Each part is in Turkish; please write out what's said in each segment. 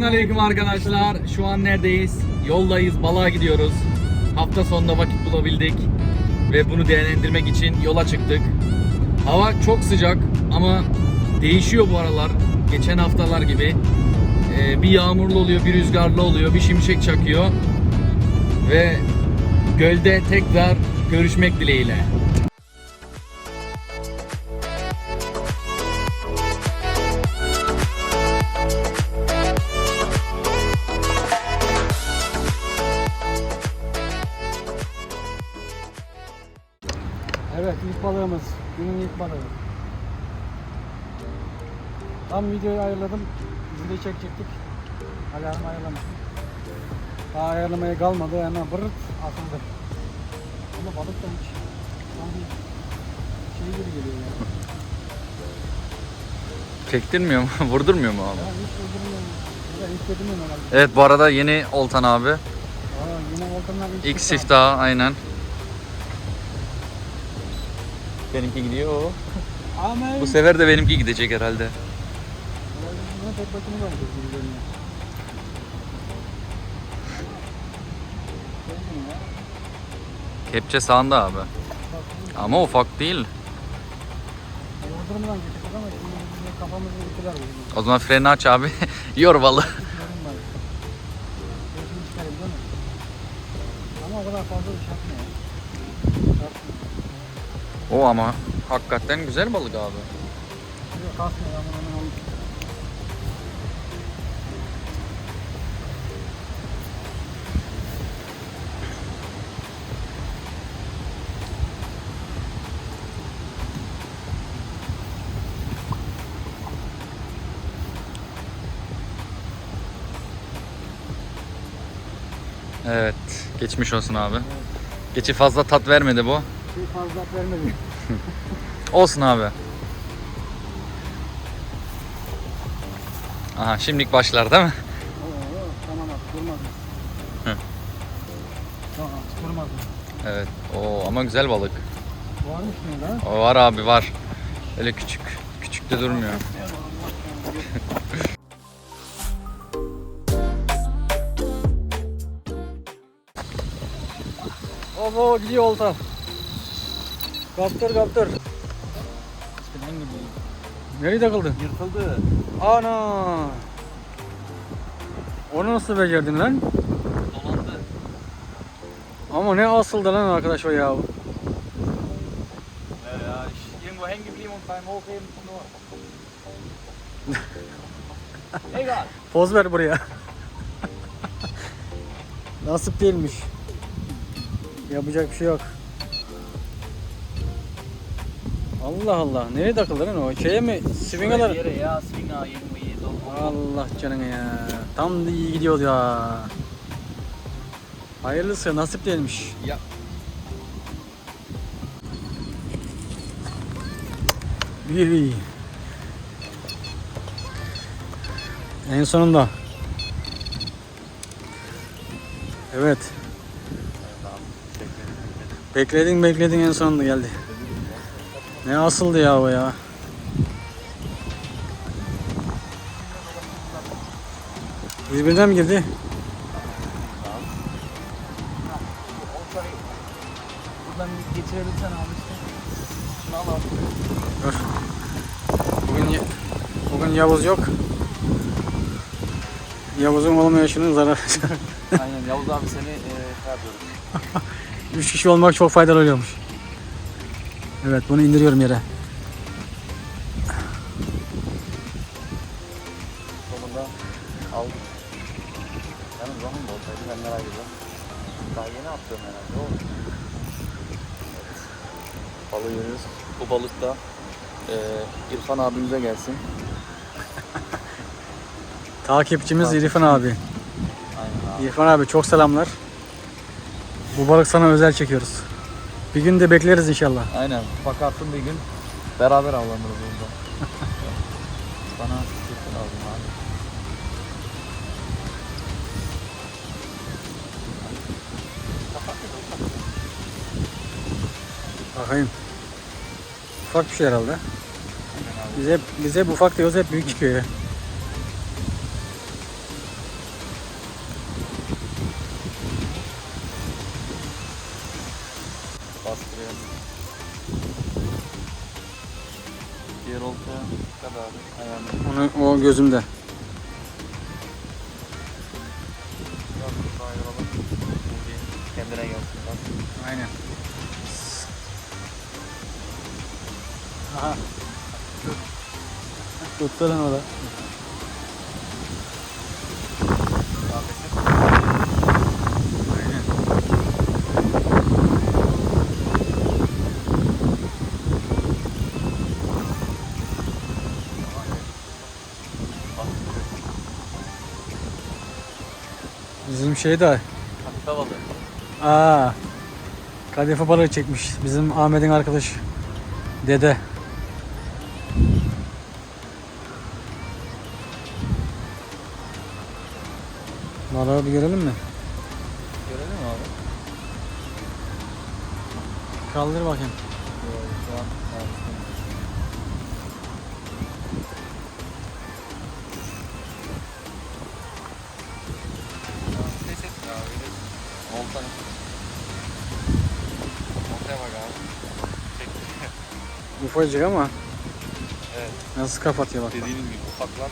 Selamünaleyküm arkadaşlar. Şu an neredeyiz? Yoldayız, balığa gidiyoruz. Hafta sonunda vakit bulabildik ve bunu değerlendirmek için yola çıktık. Hava çok sıcak ama değişiyor bu aralar. Geçen haftalar gibi. Ee, bir yağmurlu oluyor, bir rüzgarlı oluyor, bir şimşek çakıyor. Ve gölde tekrar görüşmek dileğiyle. Balığımız. Günün ilk balığı. Tam videoyu ayarladım. Video çekecektik. Alarmı ayarlamıştım. Daha ayarlamaya kalmadı hemen bırırt atıldı. Ama balık da hiç sanki şey gibi geliyor ya. Çektirmiyor mu? Vurdurmuyor mu abi? Ya hiç herhalde. Evet bu arada yeni Oltan abi. Aa, yine volkanlar ilk, İlk siftah. siftah aynen. Benimki gidiyor. Amen. Bu sefer de benimki gidecek herhalde. Buna tek başına bakıyoruz gibi görünüyor. Sevdim ya. Kepçe sağında abi. Ama ufak değil. Yıldırımdan geçecek ama şimdi bizim kafamızı yıkılar bizim. O zaman freni aç abi. Yor balı. Yıldırım var. Keyfini çıkarayım değil mi? Ama o kadar fazla iş yapmıyor. Yapmıyor. O ama hakikaten güzel balık abi. Evet. Geçmiş olsun abi. Geçi fazla tat vermedi bu. Şey fazla vermedi. Olsun abi. Aha şimdilik başlar değil mi? Oo, tamam abi durmaz. Hı. Tamam durmaz. Evet. Oo ama güzel balık. Varmış mı da? O var abi var. Öyle küçük. Küçük de durmuyor. Obo gidiyor olta. Kaptır kaptır. Nereye takıldı? Yırtıldı. Ana. Onu nasıl becerdin lan? Dolandı. Ama ne asıldı lan arkadaş o ya. Ja, ich irgendwo hängen geblieben und beim Hochheben nur. Egal. Poz ver buraya. Nasip değilmiş. Yapacak bir şey yok. Allah Allah. Nereye takıldı lan o? Şeye mi? Swingalar. Yere ya, irgendwie so. Allah canına ya. Tam da iyi gidiyordu ya. Hayırlısı nasip değilmiş. Ya. İyi. En sonunda. Evet. Bekledin bekledin en sonunda geldi. Ne asıldı ya o ya. Birbirine mi girdi? Buradan bir geçirelim sen abi işte. Şunu al abi. Dur. Bugün, bugün Yavuz yok. Yavuz'un olmayışının zararı. Aynen Yavuz abi seni e, şey yapıyoruz. Üç kişi olmak çok faydalı oluyormuş. Evet bunu indiriyorum yere. Sonunda aldık. Yalnız zaman da olsaydı ben merak ediyorum. Daha yeni attım herhalde o. Evet. Balığı görüyoruz. Bu balık da e, İrfan abimize gelsin. Takipçimiz Takipçimiz. İrfan abi. Aynen abi. İrfan abi çok selamlar. Bu balık sana özel çekiyoruz. Bir gün de bekleriz inşallah. Aynen. Bakarsın bir gün beraber avlanırız burada. Bana sütün lazım abi. Bakayım. Ufak bir şey herhalde. Bize bize ufak diyoruz hep büyük çıkıyor ya. Diğer oltaya abi. Ayağını. Onu, o gözümde. Kendine gelsin. Aynen. Aha. Tuttu lan o da. Bizim şey de Hafif havalı. Aa, kadife balığı çekmiş. Bizim Ahmet'in arkadaşı. Dede. Balığı bir görelim mi? Görelim abi? Kaldır bakayım. Ufacık ama Evet. nasıl kapatıyor bak. Dediğiniz gibi ufaklar.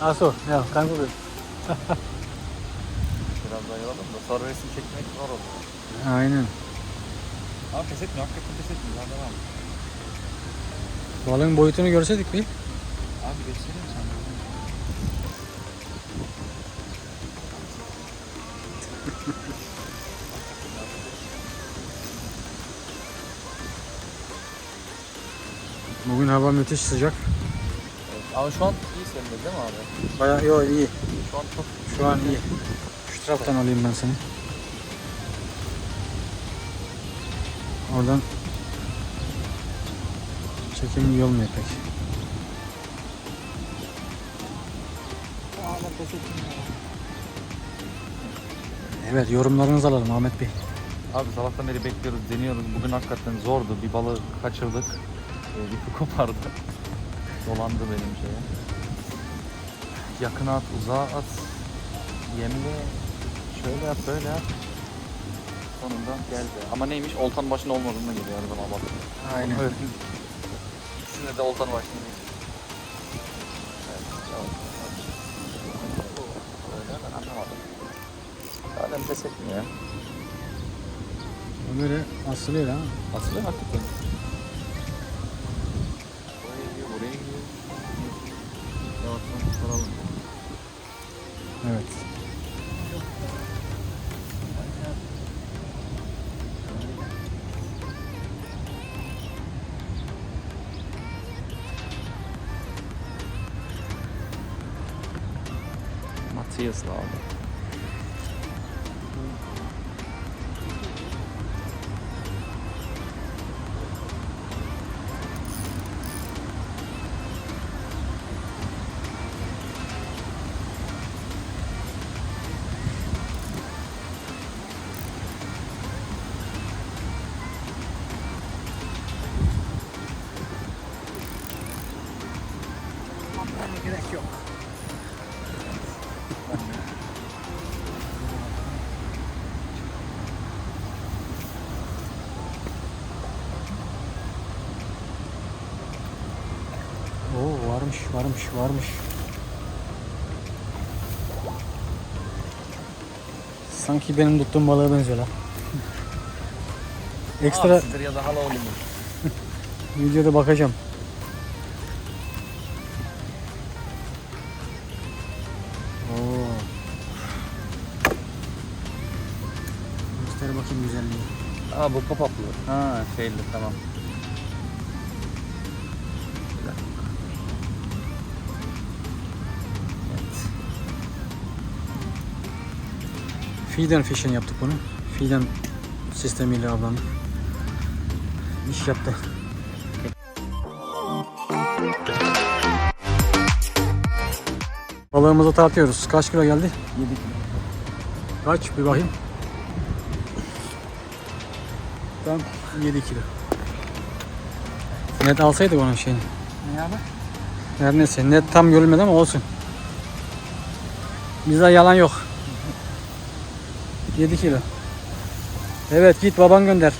Aso, ya kanka. Biraz daha yoralım da sonra resim çekmek zor olur. Aynen. Abi pes etmiyor. Hakikaten pes etmiyor. Daha devam. Balığın boyutunu görseydik bir. Abi göstereyim sana. Bugün hava müthiş sıcak. Evet. Ama şu an iyi senin de değil mi abi? Bayağı yo iyi. Şu an çok Şu an iyi. Şu taraftan alayım ben seni. Oradan çekim iyi olmuyor pek. Evet yorumlarınızı alalım Ahmet Bey. Abi sabahtan beri bekliyoruz, deniyoruz. Bugün hakikaten zordu. Bir balığı kaçırdık. Ee, bir kopardı. Dolandı benim şeye. Yakına at, uzağa at. Yemle. Şöyle yap, böyle yap. Sonunda geldi. Ama neymiş? Oltan başında olmadığına geliyor her zaman bak. Aynen. İkisinde de oltan başında değil. Evet, tamam. Böyle ben anlamadım. Zaten pes etmiyor böyle asılıyor ha. Aslında hakikaten. Matias abi. Gerek varmış varmış. Sanki benim tuttuğum balığa benziyor lan. Ekstra Aksidir ya da hala olur. videoda bakacağım. Oo. Göster bakayım güzelliği. Aa bu pop-up'lı. Ha şeyli tamam. Feed and Fish'in yaptık bunu. Feed and sistemiyle ablam iş yaptı. Balığımızı tartıyoruz. Kaç kilo geldi? 7 kilo. Kaç? Bir bakayım. Tam 7 kilo. Net alsaydık onun şeyini. Ne abi? Her neyse net tam görülmedi ama olsun. Bizde yalan yok. 7 kilo. Evet git baban gönder.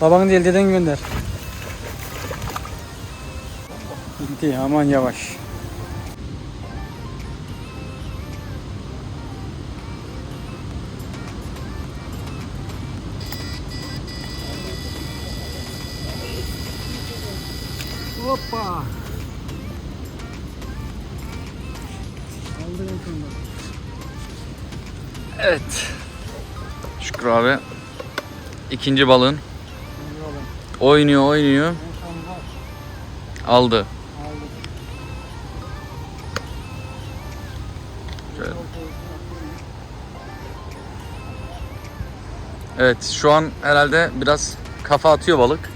Baban değil deden gönder. Gitti aman yavaş. Şükrü abi. ikinci balığın. Oynuyor oynuyor. Aldı. Şöyle. Evet şu an herhalde biraz kafa atıyor balık.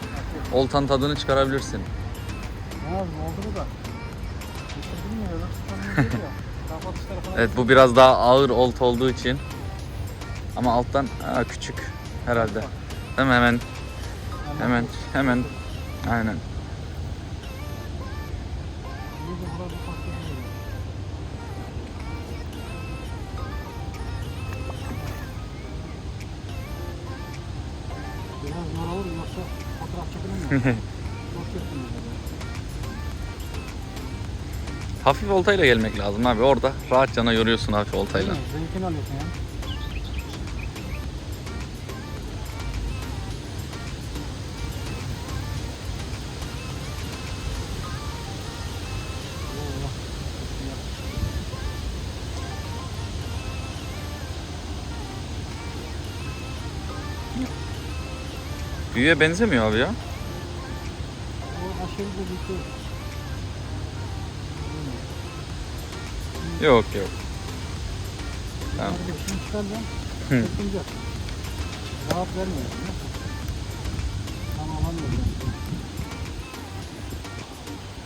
Oltan tadını çıkarabilirsin. Evet bu biraz daha ağır olta olduğu için. Ama alttan aa, küçük herhalde. Değil mi? Hemen hemen hemen aynen. Hafif oltayla gelmek lazım abi. Orada rahat cana yoruyorsun hafif oltayla. Zevkini alıyorsun ya. Büyüye benzemiyor abi ya. O aşırı. Yok yok. Tamam. Bunları bir çıkaracağım. Hı. Yapınca rahat vermiyor. Tam alamıyorum.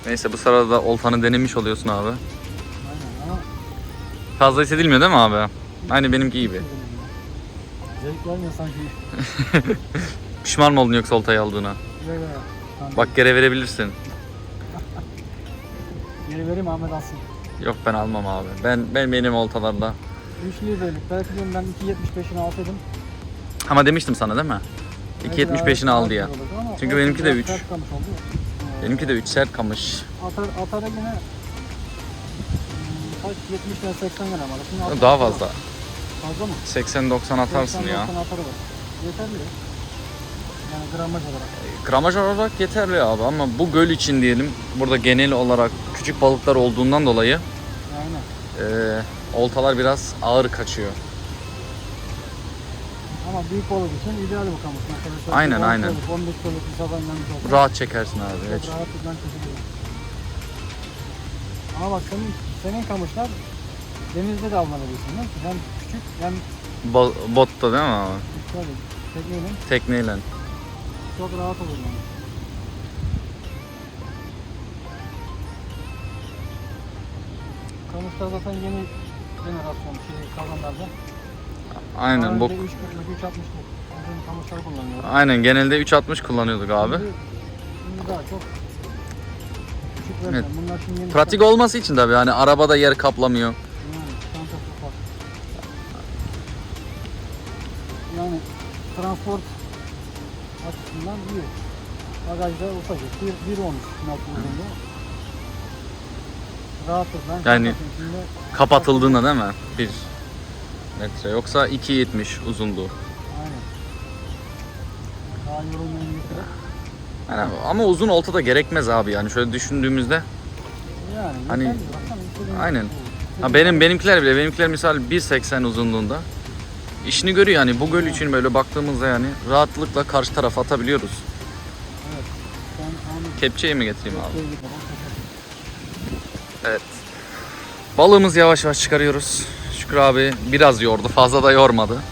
Neyse bu sırada da oltanı denemiş oluyorsun abi. Aynen ama Fazla hissedilmiyor değil mi abi? Aynı benimki gibi. Zevk vermiyor sanki. Pişman mı oldun yoksa oltayı aldığına? Tamam. Bak geri verebilirsin. Geri vereyim Ahmet alsın. Yok ben almam abi. Ben ben benim oltalarla. Üçlüyü böldük. Belki diyorum ben 2.75'ini alsaydım. Ama demiştim sana değil mi? daha 2.75'ini al diye. Çünkü benimki de biraz üç. sert kalmış oldu ya. Ee, Benimki de 3 sert kamış. Atar, atara yine hmm, kaç 70 lira 80 gram var. Şimdi Daha fazla. Fazla mı? 80-90 atarsın 80, ya. 90 atarı var. Yeterli. Yani gramaj olarak. Gramaj olarak yeterli abi ama bu göl için diyelim burada genel olarak küçük balıklar olduğundan dolayı Aynen. eee, oltalar biraz ağır kaçıyor. Ama büyük balık için ideal bu kamış. Mesela Aynen, 10 aynen. Balık, 15 balık bir sabah olsa. Rahat çekersin abi. Çok hiç. rahat tutan kesilmiyor. Ama bak senin, senin kamışlar denizde de almalısın değil mi? Hem küçük hem Ba- botta değil mi abi? şöyle tekneyle Tekneyle. Çok rahat olur yani. Kamışlar zaten yeni jenerasyon şey kazanlarda. Aynen bu. 3.40'lık 3.60'lık uzun kamışlar kullanıyorlar. Aynen genelde 3.60 kullanıyorduk abi. Şimdi, şimdi daha çok. Evet. Pratik olması için tabii hani arabada yer kaplamıyor. Yani transport açısından iyi. Bagajda ufacık. Bir, bir olmuş metre uzunluğu. Rahattır. Ben Yani Kapatıldığında değil mi? 1 metre yoksa 2.70 uzunluğu. Aynen. Daha. Yani ama uzun olta da gerekmez abi yani şöyle düşündüğümüzde. Yani Hani- Aynen. Ha benim benimkiler bile benimkiler misal 1.80 uzunluğunda. İşini görüyor yani bu göl için böyle baktığımızda yani rahatlıkla karşı tarafa atabiliyoruz. Evet. Kepçeyi mi getireyim abi? Evet. Balığımızı yavaş yavaş çıkarıyoruz. Şükrü abi biraz yordu. Fazla da yormadı.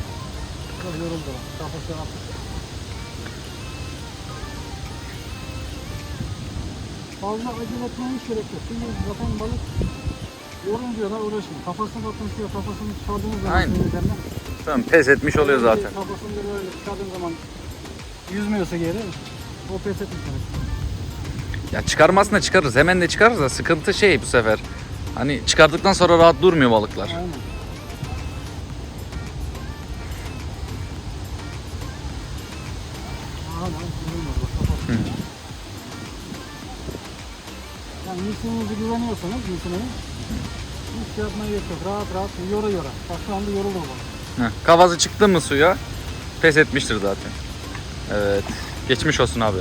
Fazla acele etmeye hiç gerek yok. Şimdi zaten balık yorun diyorlar uğraşın. Kafasına batmışıyor, kafasını çıkardığınız zaman Aynen. Tamam pes etmiş oluyor zaten. Kafasını böyle çıkardığın zaman yüzmüyorsa geri o pes etmiş demek. Ya çıkarmasına çıkarırız. Hemen de çıkarırız da sıkıntı şey bu sefer. Hani çıkardıktan sonra rahat durmuyor balıklar. Aynen. Durmuyor. bak. Hı. Yani insülinize güveniyorsanız insülinin hiç şey yapmaya gerek yok. Rahat rahat yora yora. Bak şu anda yoruldu o balık. Kavazı çıktı mı suya pes etmiştir zaten. Evet. Geçmiş olsun abi.